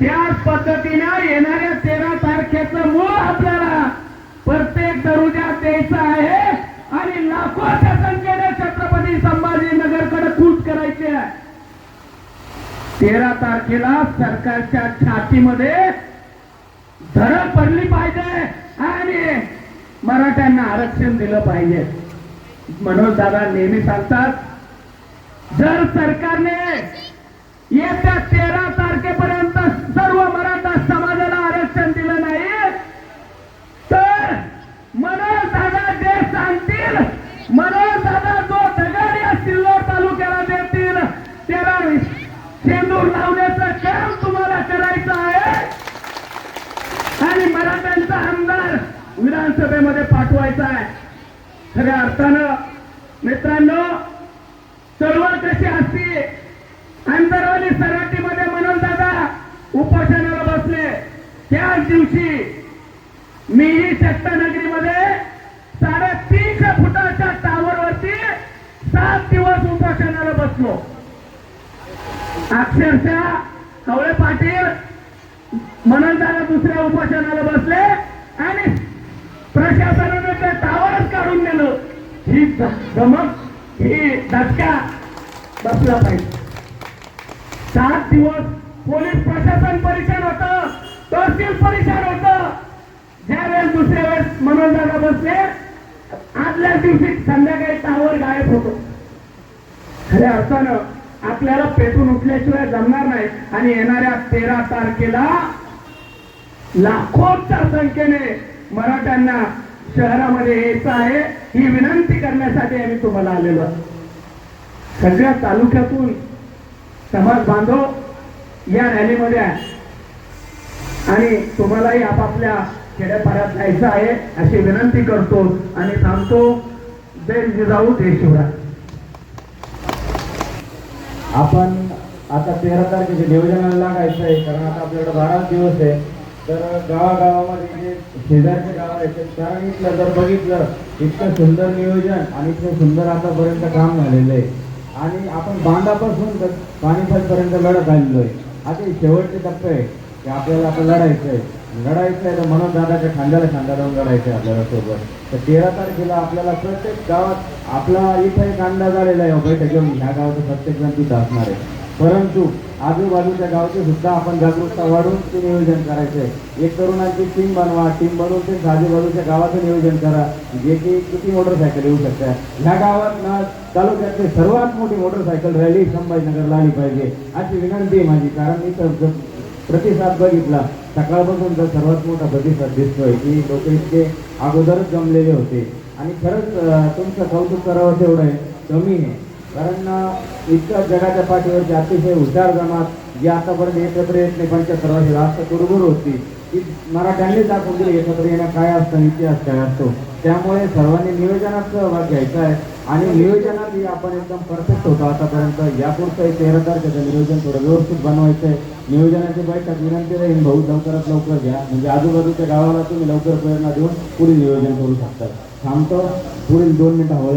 त्याच पद्धतीनं येणाऱ्या तेरा तारखेचं मूळ आपल्याला प्रत्येक दरुजा द्यायचं आहे. आणि लाखोच्या संख्येने छत्रपती संभाजीनगरकडे कूच करायची आहे. तेरा तारखेला सरकारच्या छातीमध्ये धरण पडली पाहिजे आणि मराठ्यांना आरक्षण दिलं पाहिजे. म्हणून दादा नेहमी सांगतात जर सरकारने येत्या तेरा तारखेपर्यंत विधानसभेमध्ये पाठवायचा आहे. खऱ्या अर्थानं मित्रांनो चळवळ कशी असती? अंतरवाली सराटीमध्ये म्हणून दादा उपोषणाला बसले. त्याच दिवशी मीही सत्तानगरीमध्ये साडेतीनशे फुटाच्या टावरवरती सात दिवस उपोषणाला बसलो. अक्षरशः कवळे पाटील म्हणून दादा दुसऱ्या उपोषणाला बसले आणि प्रशासनाने ते टावरच काढून नेलं. ही धमक ही धक्का बसला पाहिजे. सात दिवस पोलीस प्रशासन परेशान होतं तहसील परीक्षण होतं. ज्यावेळेस दुसऱ्या वेळेस मनोज दादा बसले आदल्या दिवशी संध्याकाळी टावर गायब होतो. खऱ्या अर्थानं आपल्याला पेटून उठल्याशिवाय जमणार नाही. आणि येणाऱ्या तेरा तारखेला लाखोच्या संख्येने मराठ्यांना शहरामध्ये यायचं आहे ही विनंती करण्यासाठी आम्ही तुम्हाला आलेलो सगळ्या तालुक्यातून समाज बांधव या रॅलीमध्ये आहे आणि तुम्हालाही आपापल्या खेड्यापाड्यात जायचं आहे अशी विनंती करतो आणि थांबतो जय जिजाऊ जय शिवराय. आपण आता तेरा तारखेच्या नियोजनाला लागायचं आहे कारण आता आपल्याकडे बारा दिवस आहे. तर गावागावामध्ये जे शेजारचे गाव आहेत ते कारण इथलं जर बघितलं इतकं सुंदर नियोजन आणि इतकं सुंदर आतापर्यंत काम झालेलं आहे. आणि आपण बांधापासून तर पाणीपतपर्यंत लढत आलेलो आहे आता हे शेवटचे टप्पे आहे की आपल्याला आता लढायचं आहे. लढायचं आहे तर मनोज दादाच्या खांद्याला खांदा लावून लढायचं आहे आपल्याला सोबत. तर तेरा तारखेला आपल्याला प्रत्येक गावात आपला इथं एक अंदाज आलेला आहे. बैठक घेऊन ह्या गावाचं प्रत्येक जण तिथं असणार आहे. परंतु आजूबाजूच्या गावचे सुद्धा आपण जागरूकता वाढवून ते नियोजन करायचं आहे एक तरुणांची टीम बनवा टीम बनवून ते आजूबाजूच्या गावाचं नियोजन करा. जे की किती मोटरसायकल येऊ शकतात. ह्या गावात ना तालुक्यातली सर्वात मोठी मोटरसायकल रॅली संभाजीनगरला आली पाहिजे अशी विनंती आहे माझी. कारण मी तर प्रतिसाद बघितला सकाळपासून तर सर्वात मोठा प्रतिसाद दिसतोय की लोक इतके अगोदरच जमलेले होते. आणि खरंच तुमचं कौतुक करावं तेवढं आहे. कमी आहे. कारण इतक्या इतकं जगाच्या पाठीवरती अतिशय हुशार जमात जी आतापर्यंत एकत्र येत नाही पंच्याहत्तर सर्वांची रास्त कुरबुर होती. की मराठ्यांनी दाखवून दिली एकत्र येणं काय असतं इतिहास काय असतो. त्यामुळे सर्वांनी नियोजनात सहभाग घ्यायचा आहे. आणि नियोजनातही आपण एकदम परफेक्ट होतो आतापर्यंत. यापुढचं एक तेरा तारखेचं नियोजन थोडं व्यवस्थित बनवायचं आहे नियोजनाची बैठक विनंती राहील भाऊ लवकरात लवकर घ्या. म्हणजे आजूबाजूच्या गावाला तुम्ही लवकर प्रेरणा देऊन पुढील नियोजन करू शकता. थांबतो. पुढील दोन मिनिटं हवं